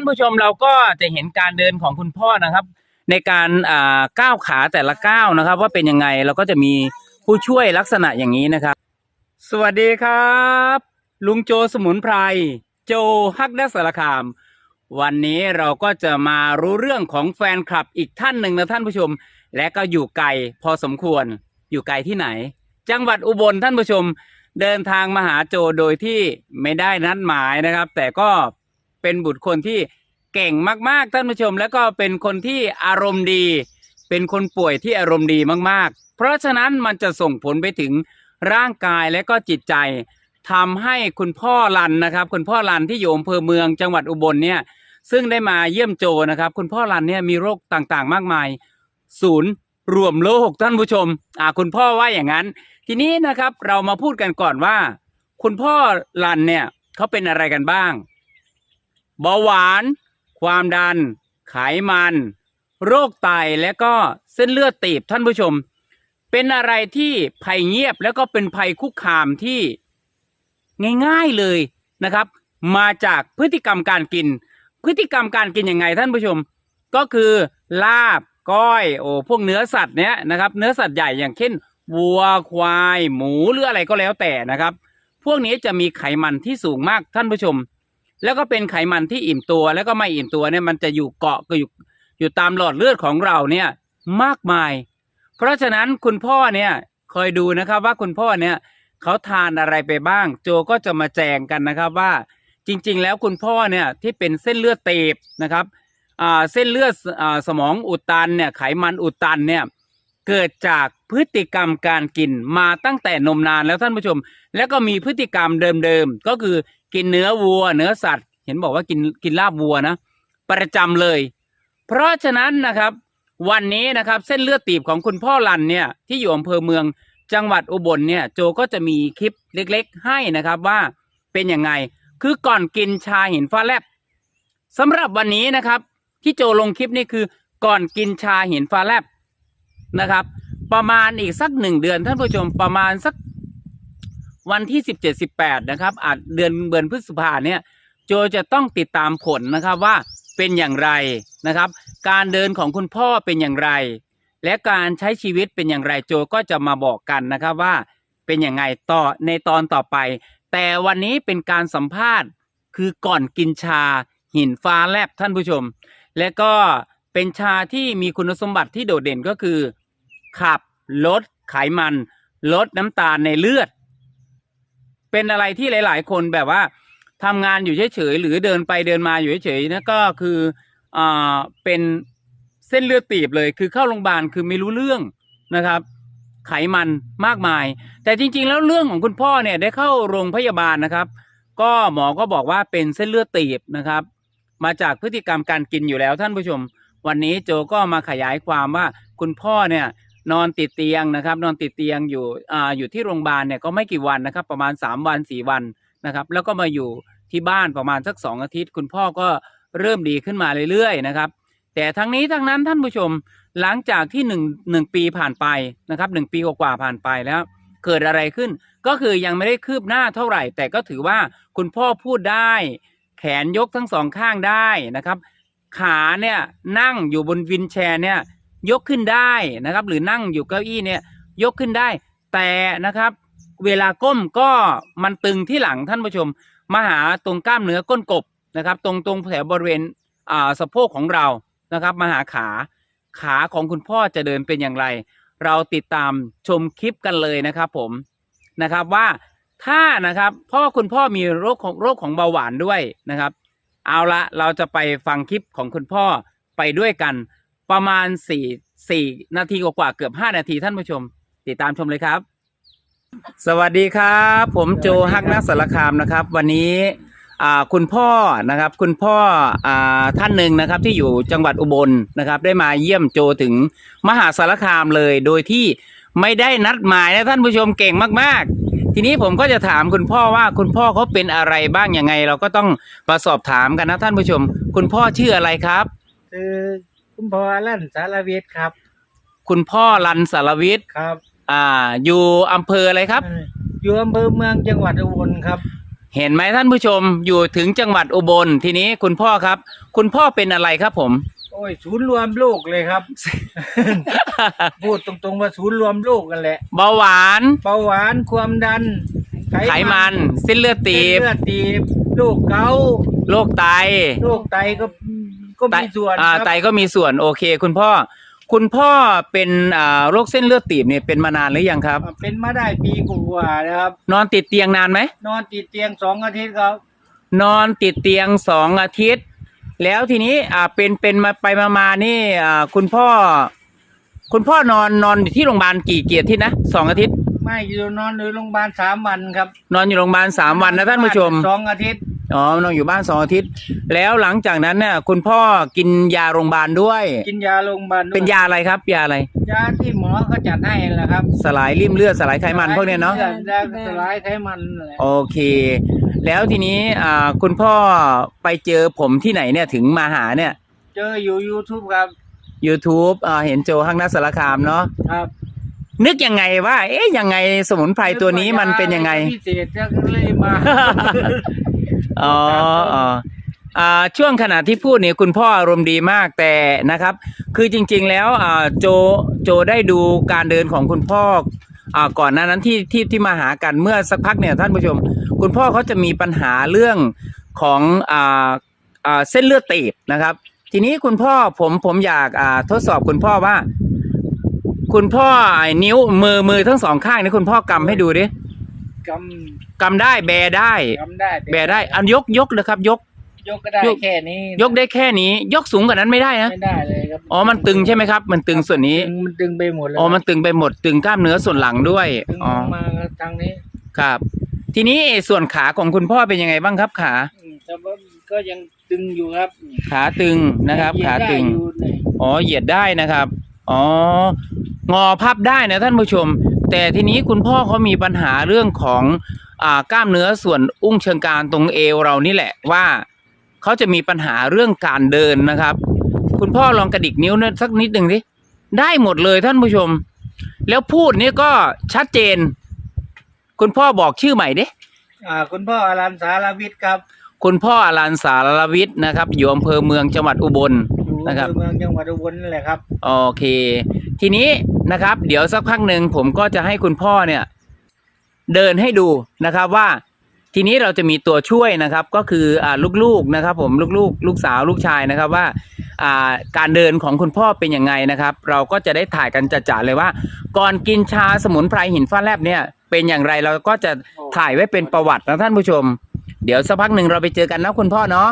านผู้ชมเราก็จะเห็นการเดินของคุณพ่อนะครับ ในการอ่าก้าวขาแต่ละก้าวนะครับ ว่าเป็นยังไงเราก็จะมีผู้ช่วยลักษณะอย่างนี้นะครับ สวัสดีครับ ลุงโจสมุนไพรโจฮักดักสารคาม วันนี้เราก็จะมารู้เรื่องของแฟนคลับอีกท่านหนึ่งนะท่านผู้ชม และก็อยู่ไกลพอสมควรอยู่ไกลที่ไหน จังหวัดอุบลท่านผู้ชมเดินทางมาหาโจโดยที่ไม่ได้นัดหมายนะครับ แต่ก็ เป็นบุตรคนที่เก่งมากๆท่านผู้ชม แล้วก็เป็นคนที่อารมณ์ดี เป็นคนป่วยที่อารมณ์ดีมากๆ เพราะฉะนั้นมันจะส่งผลไปถึงร่างกายและก็จิตใจทำให้คุณพ่อรันนะครับ คุณพ่อรันที่อยู่อำเภอเมืองจังหวัดอุบลเนี่ยซึ่งได้มาเยี่ยมโจนะครับ คุณพ่อรันเนี่ยมีโรคต่างๆ มากมาย ศูนย์รวมโลกท่านผู้ชมอ่าคุณพ่อว่าอย่างนั้น ทีนี้นะครับเรามาพูดกันก่อนว่า คุณพ่อรันเนี่ยเขาเป็นอะไรกันบ้าง เบาหวาน ความดัน ไขมัน โรคไตและก็เส้นเลือดตีบท่านผู้ชม เป็นอะไรที่ภัยเงียบแล้วก็เป็นภัยคุกคามที่ง่ายๆเลยนะครับ มาจากพฤติกรรมการกิน พฤติกรรมการกินยังไงท่านผู้ชม ก็คือลาบก้อยโอ้พวกเนื้อสัตว์เนี้ยนะครับ เนื้อสัตว์ใหญ่อย่างเช่นวัวควาย หมูหรืออะไรก็แล้วแต่นะครับ พวกนี้จะมีไขมันที่สูงมากท่านผู้ชม แล้วก็เป็นไขมันที่อิ่มตัวแล้วก็ไม่อิ่มตัวเนี่ยมันจะอยู่เกาะก็อยู่อยู่ตามหลอดเลือดของเราเนี่ยมากมาย เพราะฉะนั้นคุณพ่อเนี่ยคอยดูนะครับว่าคุณพ่อเนี่ยเขาทานอะไรไปบ้าง โจก็จะมาแจงกันนะครับว่าจริงๆ แล้วคุณพ่อเนี่ยที่เป็นเส้นเลือดเตีบนะครับอ่าเส้นเลือดอ่าสมองอุดตันเนี่ยไขมันอุดตันเนี่ย เกิดจากพฤติกรรมการกินมาตั้งแต่นมนานแล้วท่านผู้ชม แล้วก็มีพฤติกรรมเดิมๆก็คือกินเนื้อวัว เนื้อสัตว์ เห็นบอกว่ากินกินลาบวัวนะ ประจำเลย เพราะฉะนั้นนะครับ วันนี้นะครับเส้นเลือดตีบของคุณพ่อรันเนี่ยที่อยู่อำเภอเมืองจังหวัดอุบลเนี่ยโจก็จะมีคลิปเล็กๆ ให้นะครับว่าเป็นยังไง คือก่อนกินชาหินฟ้าแลบสำหรับวันนี้นะครับ ที่โจลงคลิปนี่คือก่อนกินชาหินฟ้าแลบ นะครับ ประมาณอีกสักหนึ่งเดือนท่านผู้ชมประมาณสักวันที่สิบเจ็ดสิบแปดนะครับ อาจเดือนเดือนพฤษภาเนี่ย โจจะต้องติดตามผลนะครับว่าเป็นอย่างไรนะครับ การเดินของคุณพ่อเป็นอย่างไร และการใช้ชีวิตเป็นอย่างไรโจก็จะมาบอกกันนะครับว่าเป็นอย่างไงต่อในตอนต่อไป แต่วันนี้เป็นการสัมภาษณ์คือก่อนกินชาหินฟ้าแลบท่านผู้ชม และก็เป็นชาที่มีคุณสมบัติที่โดดเด่นก็คือ ขับลดไขมัน ลดน้ำตาลในเลือด เป็นอะไรที่หลาย ๆ คนแบบว่าทำงานอยู่เฉย ๆ หรือเดินไปเดินมาอยู่เฉย ๆนะก็คืออ่าเป็นเส้นเลือดตีบเลย คือเข้าโรงพยาบาลคือไม่รู้เรื่องนะครับ ไขมันมากมาย แต่จริง ๆ แล้วเรื่องของคุณพ่อเนี่ยได้เข้าโรงพยาบาลนะครับ ก็หมอก็บอกว่าเป็นเส้นเลือดตีบนะครับ มาจากพฤติกรรมการกินอยู่แล้วท่านผู้ชม วันนี้โจก็มาขยายความว่าคุณพ่อเนี่ย นอนติดเตียงนะครับ นอนติดเตียงอยู่อ่าอยู่ที่โรงพยาบาลเนี่ยก็ไม่กี่วันนะครับ ประมาณ 3 วัน 4 วันนะครับ แล้วก็มาอยู่ที่บ้านประมาณสัก 2 อาทิตย์ คุณพ่อก็เริ่มดีขึ้นมาเรื่อยๆนะครับ แต่ทั้งนี้ทั้งนั้นท่านผู้ชมหลังจากที่หนึ่งหนึ่งปีผ่านไปนะครับหนึ่งปีกว่าผ่านไปแล้ว เกิดอะไรขึ้น ก็คือยังไม่ได้คืบหน้าเท่าไหร่ แต่ก็ถือว่าคุณพ่อพูดได้ แขนยกทั้งสองข้างได้นะครับ ขาเนี่ยนั่งอยู่บนวินแชร์เนี่ย ยกขึ้นได้นะครับ หรือนั่งอยู่เก้าอี้เนี่ยยกขึ้นได้ แต่นะครับเวลาก้มก็มันตึงที่หลังท่านผู้ชม มาหาตรงกล้ามเนื้อก้นกบนะครับ ตรงตรงแถวบริเวณอ่าสะโพกของเรานะครับ มาหาขาขาของคุณพ่อจะเดินเป็นอย่างไร เราติดตามชมคลิปกันเลยนะครับ ผมนะครับว่าถ้านะครับเพราะว่าคุณพ่อมีโรคของโรคของเบาหวานด้วยนะครับ เอาละเราจะไปฟังคลิปของคุณพ่อไปด้วยกัน ประมาณสี่สี่นาทีกว่าเกือบห้านาทีท่านผู้ชม ติดตามชมเลยครับ สวัสดีครับ ผมโจฮักนักสารคามนะครับ วันนี้คุณพ่อนะครับ คุณพ่ออท่านหนึ่งนะครับ ที่อยู่จังหวัดอุบลนะครับ ได้มาเยี่ยมโจถึงมหาสารคามเลย โดยที่ไม่ได้นัดหมายนะท่านผู้ชมเก่งมาก ๆ ทีนี้ผมก็จะถามคุณพ่อว่าคุณพ่อเขาเป็นอะไรบ้างยังไง เราก็ต้องมาสอบถามกันนะท่านผู้ชม คุณพ่อชื่ออะไรครับ คือ คุณพ่อลั่นสารวิทย์ครับ คุณพ่อรันสารวิทย์ครับอ่า อยู่อำเภออะไรครับ อยู่อำเภอเมืองจังหวัดอุบลครับ เห็นไหมท่านผู้ชมอยู่ถึงจังหวัดอุบลทีนี้คุณพ่อครับ คุณพ่อเป็นอะไรครับผม โอ้ยศูนย์รวมโลกเลยครับ พูดตรงๆว่าศูนย์รวมโลกกันแหละเบาหวาน เบาหวานความดันไขมันเส้นเลือดตีเส้นบเลือดตีบโรคเกาต์โรคไต โรคไตก็ ก็มีส่วนอ่าครับ ไตก็มีส่วนโอเค คุณพ่อ คุณพ่อเป็นอ่าโรคเส้นเลือดตีบเนี่ยเป็นมานานหรือยังครับ เป็นมาได้ปีกว่าๆนะครับ นอนติดเตียงนานไหม นอนติดเตียงสองอาทิตย์ครับ นอนติดเตียงสองอาทิตย์ แล้วทีนี้อ่าเป็นเป็นมาไปมามานี่อ่าคุณพ่อ คุณพ่อนอนนอนอยู่ที่โรงพยาบาลกี่เกียรติที่นะสองอาทิตย์ ไม่อยู่นอนอยู่โรงพยาบาลสามวันครับนอนอยู่โรงพยาบาลสามวันนะท่านผู้ชม สองอาทิตย์ อ๋อนอนอยู่บ้านสองอาทิตย์ แล้วหลังจากนั้นเนี่ยคุณพ่อกินยาโรงพยาบาลด้วย กินยาโรงพยาบาลด้วยเป็นยาอะไรครับยาอะไร ยาที่หมอเขาจัดให้แหละครับสลายริ่มเลือดสลายไขมันพวกเนี้ยเนาะยาสลายไขมันนั่นแหละโอเค แล้วทีนี้อ่าคุณพ่อไปเจอผมที่ไหนเนี่ยถึงมาหาเนี่ย เจออยู่ YouTube ครับ YouTube อ่าเห็นโจข้างหน้าสารคามเนาะครับนึกยังไงว่า เอ๊ะยังไงสมุนไพรตัวนี้มันเป็นยังไงพิเศษจะเลยมา อ๋ออ๋ออ่าช่วงขณะที่พูดเนี่ยคุณพ่ออารมณ์ดีมากแต่นะครับ คือจริง ๆ แล้วอ่าโจโจได้ดูการเดินของคุณพ่ออ่าก่อนหน้านั้นที่ที่ที่มาหากันเมื่อสักพักเนี่ยท่านผู้ชม คุณพ่อเขาจะมีปัญหาเรื่องของอ่าอ่าเส้นเลือดตีบนะครับ ทีนี้คุณพ่อผมผมอยากอ่าทดสอบคุณพ่อว่า คุณพ่อไอ้นิ้วมือมือทั้งสองข้างนี่คุณพ่อกำให้ดูดิ กกำได้แบได้ำกำได้แบได้ อันยกยกเลยครับ ยก ยกก็ได้ยก แค่นี้ยกได้แค่นี้ ยกสูงกว่านั้นไม่ได้นะไม่ได้เลยครับอ๋อมันตึงใช่ไหมครับ มันตึงส่วนนี้ตึงมันตึงไปหมดเลยอ๋อมันตึงไปหมดตึงกล้ามเนื้อส่วนหลังด้วยตึงอ๋อมาทางนี้ครับ ทีนี้ส่วนขาของคุณพ่อเป็นยังไงบ้างครับขาอืมแต่ว่าก็ยังตึงอยู่ครับขาตึงนะครับเหยียขาดได้ตึงอยู่เนี่ยอ๋อเหยียดได้นะครับ อ๋อ งอพับได้นะท่านผู้ชม แต่ทีนี้คุณพ่อเขามีปัญหาเรื่องของอ่ากล้ามเนื้อส่วนอุ้งเชิงกรานตรงเอวเรานี่แหละว่าเขาจะมีปัญหาเรื่องการเดินนะครับ คุณพ่อลองกระดิกนิ้วนะสักนิดหนึ่งดิได้หมดเลยท่านผู้ชม แล้วพูดนี่ก็ชัดเจน คุณพ่อบอกชื่อใหม่ดิอ่าคุณพ่ออรันสารวิทย์ครับคุณพ่ออรันสารวิทย์นะครับ อยู่อำเภอเมืองจังหวัดอุบล อยู่นะครับ อำเภอเมืองจังหวัดอุบลนั่นแหละครับ โอเค ทีนี้ นะครับ เดี๋ยวสักพักหนึ่งผมก็จะให้คุณพ่อเนี่ยเดินให้ดูนะครับว่าทีนี้เราจะมีตัวช่วยนะครับก็คืออ่าลูกๆนะครับ ผมลูกๆ ลูกสาวลูกชายนะครับว่าอ่าการเดินของคุณพ่อเป็นยังไงนะครับ เราก็จะได้ถ่ายกันจัดๆเลยว่า ก่อนกินชาสมุนไพรหินฟ้าแลบเนี่ยเป็นอย่างไรเราก็จะถ่ายไว้เป็นประวัตินะท่านผู้ชม เดี๋ยวสักพักหนึ่งเราไปเจอกันนะคุณพ่อเนาะ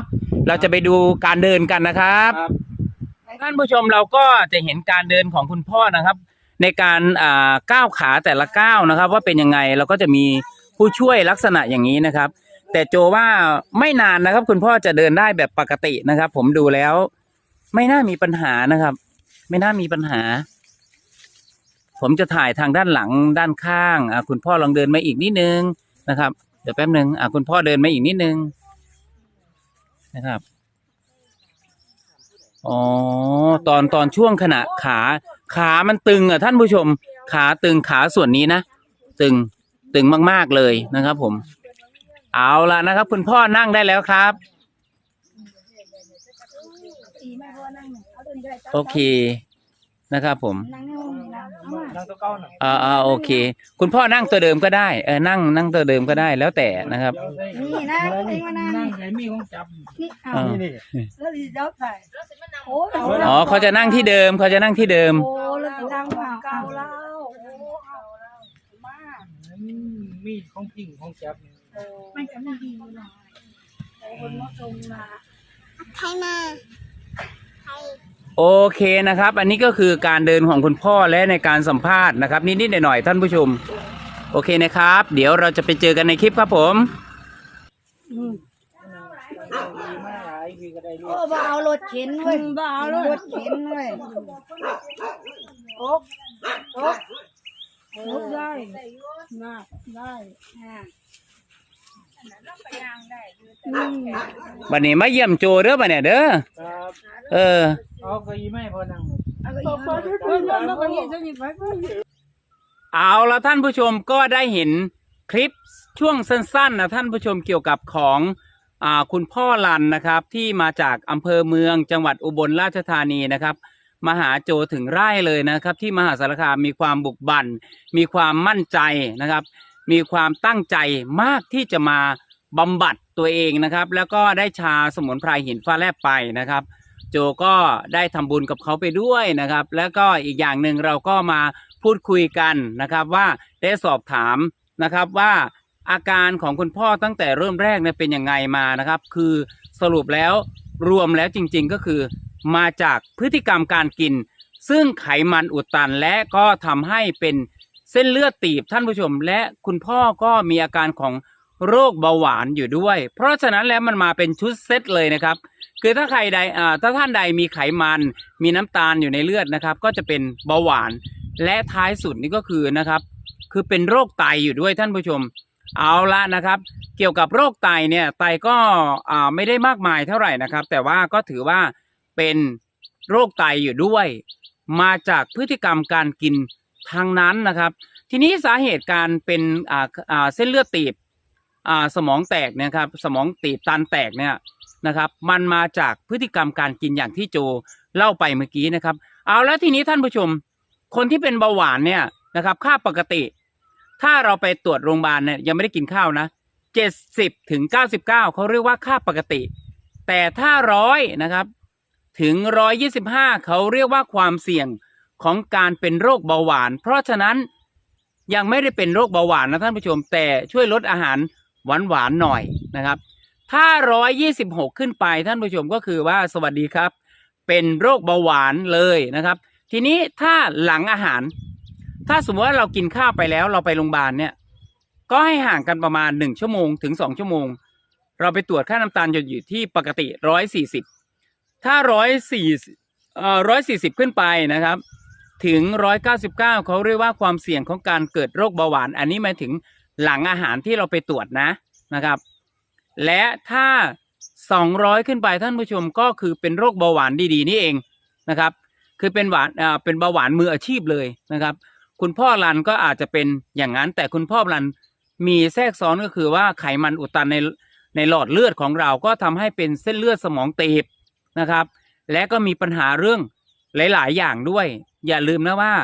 เราจะไปดูการเดินกันนะครับครับท่านผู้ชมเราก็จะเห็นการเดินของคุณพ่อนะครับ ในการอ่าก้าวขาแต่ละก้าวนะครับ ว่าเป็นยังไงเราก็จะมีผู้ช่วยลักษณะอย่างนี้นะครับ แต่โจว่าไม่นานนะครับ คุณพ่อจะเดินได้แบบปกตินะครับ ผมดูแล้ว ไม่น่ามีปัญหานะครับ ไม่น่ามีปัญหา ผมจะถ่ายทางด้านหลังด้านข้างอะคุณพ่อลองเดินมาอีกนิดนึงนะครับเดี๋ยวแป๊บหนึ่งอะคุณพ่อเดินมาอีกนิดนึงนะครับอ๋อตอนตอนช่วงขณะขา ขามันตึงอะท่านผู้ชม ขาตึงขาส่วนนี้นะ ตึงตึงมากๆเลยนะครับ ผม เอาละนะครับ คุณพ่อนั่งได้แล้วครับ โอเคนะครับผม นั่ง นห้องนั่งเอามานั่งตัวเก้าหน่อยอ่าอ่าโอเค คุณพ่อนั่งตัวเดิมก็ได้เออนั่งนั่งตัวเดิมก็ได้แล้วแต่นะครับ นี่นะเองมานั่งนั่งไหนมีของจับนี่เอาอ่า นี่นี่แล้วดิจับใส่โอ้ยอ๋อเขาจะนั่งที่เดิมเขาจะนั่งที่เดิม โอ้แล้วดิดังว่าเก่าแล้วโอ้เอาแล้วมาอืมมีของพิงของจับมันจะไม่ดีหน่อยโอ้คนมาชมมาใครมา โอเคนะครับ อันนี้ก็คือการเดินของคุณพ่อและในการสัมภาษณ์นะครับ นิดๆหน่อยๆท่านผู้ชม โอเคนะครับ เดี๋ยวเราจะไปเจอกันในคลิปครับผมอืมมีมาหลายมีก็ได้ลูโอ้กบ่เอารถเข็นเว้ยบ่เอารถเข็นเว้ยโอ๊กโอ๊กโอ๊กได้ได้ได้อ่าอืมวันนี้มาเยี่ยมโจเด้อบัดเนี่ยเด้อครับเออ เอาเก็ยีไม่พอนั่งเอาก็อีกแล้วก็อีกแล้วก็อีกแล้วเอาละท่านผู้ชมก็ได้เห็นคลิปช่วงสั้นๆนะท่านผู้ชมเกี่ยวกับของอ่าคุณพ่อรันนะครับ ที่มาจากอำเภอเมืองจังหวัดอุบลราชธานีนะครับมาหาโจถึงไร่เลยนะครับ ที่มหาสารคามมีความบุกบั่น มีความมั่นใจนะครับ มีความตั้งใจมากที่จะมาบำบัดตัวเองนะครับ แล้วก็ได้ชาสมุนไพรหินฟ้าแลบไปนะครับ โจก็ได้ทำบุญกับเขาไปด้วยนะครับ แล้วก็อีกอย่างหนึ่งเราก็มาพูดคุยกันนะครับว่าได้สอบถามนะครับว่าอาการของคุณพ่อตั้งแต่เริ่มแรกเนี่ยเป็นยังไงมานะครับ คือสรุปแล้วรวมแล้วจริงๆก็คือมาจากพฤติกรรมการกิน ซึ่งไขมันอุดตันและก็ทำให้เป็นเส้นเลือดตีบท่านผู้ชม และคุณพ่อก็มีอาการของ โรคเบาหวานอยู่ด้วย เพราะฉะนั้นแล้วมันมาเป็นชุดเซตเลยนะครับ คือถ้าใครใดถ้าท่านใดมีไขมันมีน้ำตาลอยู่ในเลือดนะครับ ก็จะเป็นเบาหวานและท้ายสุดนี่ก็คือนะครับ คือเป็นโรคไตอยู่ด้วยท่านผู้ชม เอาละนะครับ เกี่ยวกับโรคไตเนี่ยไตก็ไม่ได้มากมายเท่าไหร่นะครับ แต่ว่าก็ถือว่าเป็นโรคไตอยู่ด้วย มาจากพฤติกรรมการกินทางนั้นนะครับ ทีนี้สาเหตุการเป็นเส้นเลือดตีบ อ่าสมองแตกเนี่ยครับสมองตีบตันแตกเนี่ยนะครับ มันมาจากพฤติกรรมการกินอย่างที่โจเล่าไปเมื่อกี้นะครับ เอาแล้วทีนี้ท่านผู้ชม คนที่เป็นเบาหวานเนี่ยนะครับ ค่าปกติ ถ้าเราไปตรวจโรงพยาบาลเนี่ยยังไม่ได้กินข้าวนะเจ็ดสิบถึงเก้าสิบเก้าเขาเรียกว่าค่าปกติ แต่ถ้าร้อยนะครับ ถึงร้อยยี่สิบห้าเขาเรียกว่าความเสี่ยงของการเป็นโรคเบาหวาน เพราะฉะนั้นยังไม่ได้เป็นโรคเบาหวานนะท่านผู้ชม แต่ช่วยลดอาหาร หวานหวานๆหน่อยนะครับ ถ้าร้อยยี่สิบหกขึ้นไปท่านผู้ชมก็คือว่าสวัสดีครับ เป็นโรคเบาหวานเลยนะครับ ทีนี้ถ้าหลังอาหาร ถ้าสมมติว่าเรากินข้าวไปแล้วเราไปโรงพยาบาลเนี่ย ก็ให้ห่างกันประมาณหนึ่งชั่วโมงถึงสองชั่วโมง เราไปตรวจค่าน้ำตาลจะอยู่ที่ปกติร้อยสี่สิบถ้าร้อยสี่เอ่อร้อยสี่สิบขึ้นไปนะครับ ถึงร้อยเก้าสิบเก้าเขาเรียกว่าความเสี่ยงของการเกิดโรคเบาหวาน อันนี้หมายถึง หลังอาหารที่เราไปตรวจนะนะครับ และถ้าสองร้อยขึ้นไปท่านผู้ชมก็คือเป็นโรคเบาหวานดีๆนี่เองนะครับ คือเป็นหวานอ่าเป็นเบาหวานมืออาชีพเลยนะครับ คุณพ่อรันก็อาจจะเป็นอย่างนั้น แต่คุณพ่อรันมีแทรกซ้อนก็คือว่าไขมันอุดตันในในหลอดเลือดของเราก็ทำให้เป็นเส้นเลือดสมองตีบนะครับ และก็มีปัญหาเรื่องหลาย ๆ อย่างด้วย อย่าลืมนะว่า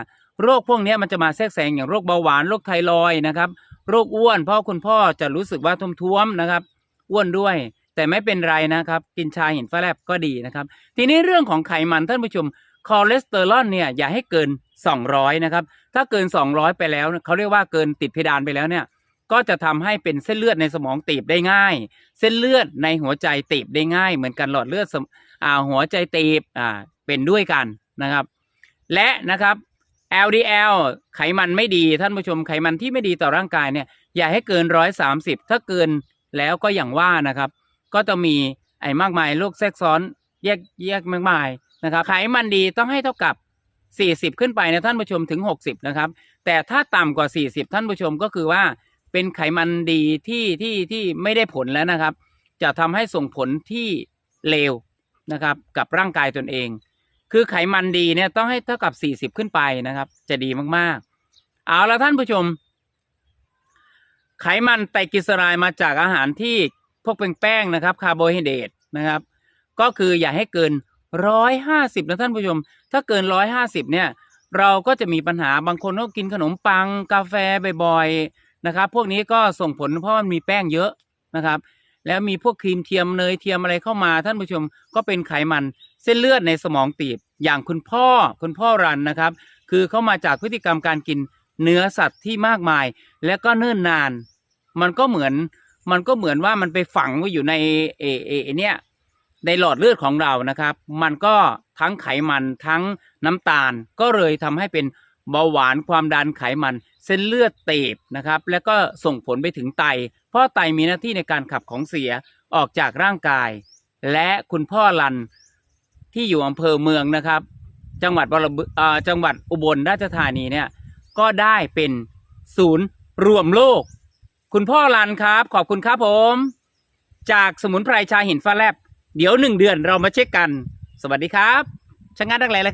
โรคพวกนี้มันจะมาแทรกแซงอย่างโรคเบาหวานโรคไทรอยนะครับ โรคอ้วนเพราะคุณพ่อจะรู้สึกว่าท้วมๆนะครับ อ้วนด้วย แต่ไม่เป็นไรนะครับ กินชาหินฟ้าแลบก็ดีนะครับ ทีนี้เรื่องของไขมันท่านผู้ชมคอเลสเตอรอลเนี่ยอย่าให้เกิน 200 นะครับ ถ้าเกิน 200 ไปแล้วเขาเรียกว่าเกินติดเพดานไปแล้วเนี่ยก็จะทำให้เป็นเส้นเลือดในสมองตีบได้ง่าย เส้นเลือดในหัวใจตีบได้ง่าย เหมือนกันหลอดเลือดสมอ่าหัวใจตีบอ่าเป็นด้วยกันนะครับ และนะครับ LDL ไขมันไม่ดีท่านผู้ชมไขมันที่ไม่ดีต่อร่างกายเนี่ยอย่าให้เกิน130ถ้าเกินแล้วก็อย่างว่านะครับ ก็จะมีไอ้มากมายโรคแทรกซ้อนแยกแยกมากมายนะครับไขมันดีต้องให้เท่ากับ 40 ขึ้นไปนะท่านผู้ชมถึง 60 นะครับ แต่ถ้าต่ำกว่า 40 ท่านผู้ชมก็คือว่าเป็นไขมันดีที่ที่ที่ไม่ได้ผลแล้วนะครับ จะทำให้ส่งผลที่เลวนะครับกับร่างกายตนเอง คือไขมันดีเนี่ยต้องให้เท่ากับ40ขึ้นไปนะครับ จะดีมากๆ เอาละท่านผู้ชม ไขมันไตรกลีเซอไรด์มาจากอาหารที่พวกเป็นแป้งนะครับคาร์โบไฮเดรตนะครับ ก็คืออย่าให้เกินร้อยห้าสิบนะท่านผู้ชม ถ้าเกินร้อยห้าสิบเนี่ย เราก็จะมีปัญหาบางคนก็กินขนมปังกาแฟบ่อยๆนะครับ พวกนี้ก็ส่งผลเพราะมันมีแป้งเยอะนะครับ แล้วมีพวกครีมเทียมเนยเทียมอะไรเข้ามา ท่านผู้ชมก็เป็นไขมันเส้นเลือดในสมองตีบอย่างคุณพ่อคุณพ่อรันนะครับ คือเข้ามาจากพฤติกรรมการกินเนื้อสัตว์ที่มากมาย และก็เนิ่นนาน มันก็เหมือนมันก็เหมือนว่ามันไปฝังไว้อยู่ในเอเอเอเนี่ยในหลอดเลือดของเรานะครับ มันก็ทั้งไขมันทั้งน้ำตาลก็เลยทำให้เป็น เบาหวานความดันไขมัน เส้นเลือดตีบนะครับ แล้วก็ส่งผลไปถึงไต เพราะไตมีหน้าที่ในการขับของเสียออกจากร่างกาย และคุณพ่อรันที่อยู่อำเภอเมืองนะครับ จังหวัดบรจังหวัดอุบลราชธานีเนี่ยก็ได้เป็นศูนย์รวมโลก คุณพ่อรันครับ ขอบคุณครับผม จากสมุนไพรชาหินฟ้าแลบ เดี๋ยวหนึ่งเดือนเรามาเช็คกัน สวัสดีครับช่างงานดักแหล่เลยครับ